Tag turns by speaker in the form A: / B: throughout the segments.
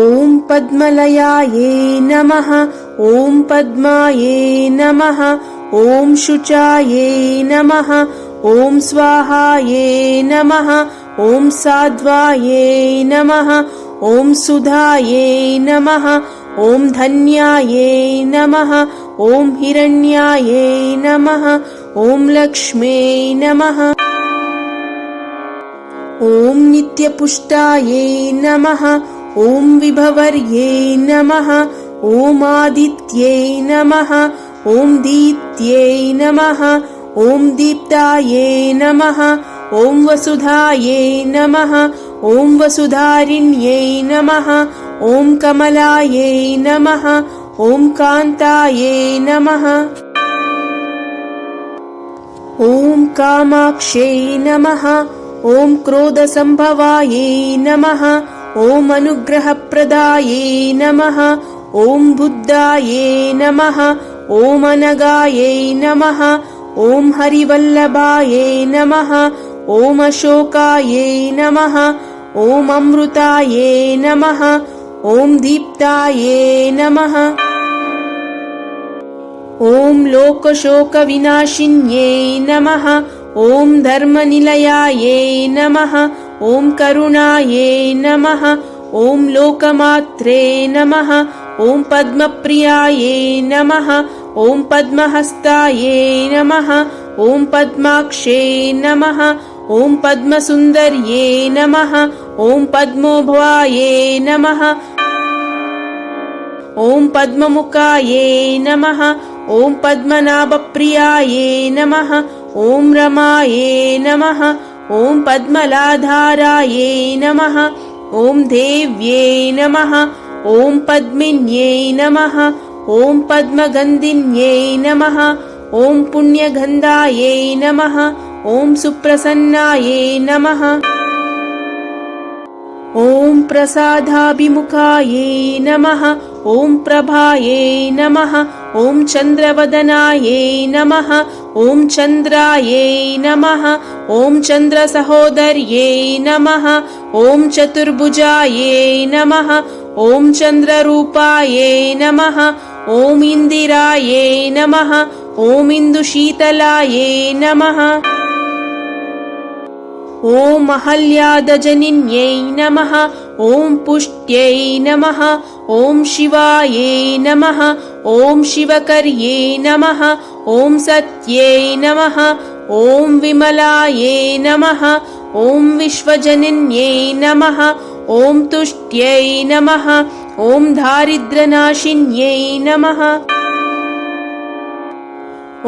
A: ॐ पद्मलयायै नमः ॐ पद्मायै नमः ॐ शुचायै नमः ॐ स्वाहायै नमः ॐ साध्वायै नमः ॐ सुधायै नमः ॐ धन्यायै नमः ॐ हिरण्यायै नमः ॐ लक्ष्म्यै नमः। ॐ नित्यपुष्टायै नमः ॐ विभवर्यै नमः ॐ आदित्यै नमः ॐ दीत्यै नमः ॐ दीप्तायै नमः ॐ वसुधायै नमः ॐ वसुधारिण्यै नमः ॐ कमलायै नमः ॐ कान्तायै नमः। ॐ कामाक्ष्यै नमः ॐ क्रोधसम्भवायै नमः ॐ अनुग्रहप्रदायै नमः। ॐ बुद्धायै नमः। ॐ अनगायै नमः। ॐ हरिवल्लभायै नमः। ॐ अशोकायै नमः। ॐ अमृतायै नमः। ॐ दीप्तायै नमः। ॐ लोकशोकविनाशिन्यै नमः। ॐ धर्मनिलयायै नमः ॐ करुणायै नमः ॐ लोकमात्रे नमः ॐ पद्मप्रियायै नमः ॐ पद्महस्तायै नमः ॐ पद्माक्षे नमः ॐ पद्मसुन्दर्ये नमः ॐ पद्मोभवायै नमः ॐ पद्ममुखायै नमः ॐ पद्मनाभप्रियायै नमः ॐ रमायै नमः ॐ पद्मलाधारायै नमः ॐ देव्यै नमः ॐ पद्मिन्यै नमः ॐ पद्मगन्धिन्यै नमः ॐ पुण्यगन्धायै नमः ॐ सुप्रसन्नायै नमः। ॐ प्रसादाभिमुखायै नमः ॐ प्रभायै नमः ॐ चन्द्रवदनायै नमः ॐ चन्द्रायै नमः ॐ चन्द्रसहोदर्यै नमः ॐ चतुर्भुजायै नमः ॐ चन्द्ररूपायै नमः ॐ इन्दिरायै नमः ॐ इन्दुशीतलायै नमः ॐ अहल्यादजनिन्यै नमः ॐ पुष्ट्यै नमः ॐ शिवायै नमः ॐ शिवकर्यै नमः ॐ सत्यै नमः ॐ विमलायै नमः ॐ विश्वजनिन्यै नमः ॐ तुष्ट्यै नमः ॐ दारिद्र्यनाशिन्यै नमः।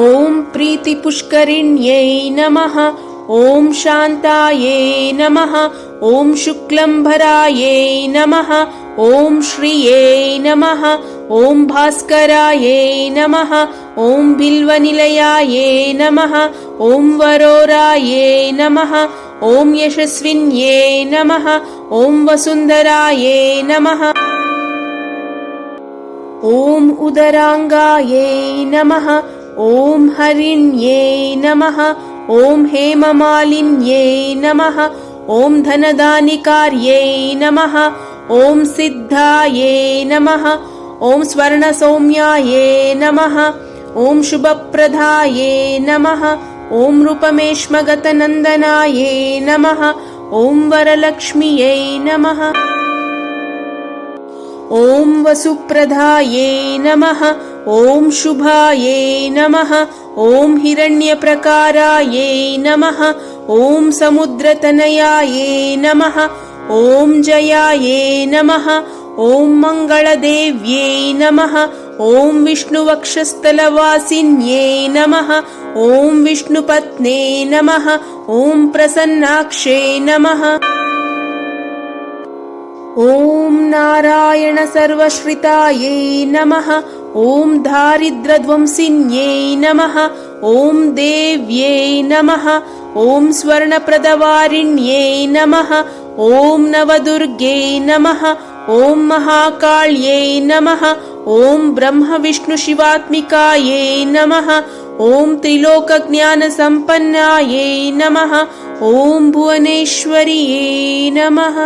A: ॐ प्रीतिपुष्करिण्यै नमः ॐ शान्तायै नमः ॐ शुक्लम्भरायै नमः ॐ श्रियै नमः ॐ भास्करायै नमः ॐ बिल्वनिलयायै नमः ॐ वरोरायै नमः ॐ यशस्विन्यै नमः ॐ वसुन्धरायै नमः। ॐ उदराङ्गायै नमः ॐ हरिण्यै नमः ॐ हेममालिन्यै नमः ॐ धनदानिकार्यै नमः ॐ सिद्धायै नमः ॐ स्वर्णसौम्यायै नमः ॐ शुभप्रदायै नमः ॐ रूपमेष्मगतनन्दनायै नमः ॐ वरलक्ष्म्यै नमः ॐ वसुप्रदायै नमः ॐ शुभायै नमः ॐ हिरण्यप्रकारायै नमः ॐ समुद्रतनयायै नमः ॐ जयायै नमः ॐ मङ्गलदेव्यै नमः ॐ विष्णुवक्षस्थलवासिन्यै नमः ॐ विष्णुपत्ने नमः ॐ प्रसन्नाक्षे नमः ॐ नारायण सर्वश्रितायै नमः ॐ दारिद्र्यध्वंसिन्यै नमः ॐ देव्यै नमः ॐ स्वर्णप्रदवारिण्यै नमः ॐ नवदुर्ग्यै नमः ॐ महाकाಳ್यै नमः ॐ ब्रह्मविष्णुशिवात्मिकायै नमः ॐ त्रिलोकज्ञानसम्पन्नायै नमः ॐ भुवनेश्वर्यै नमः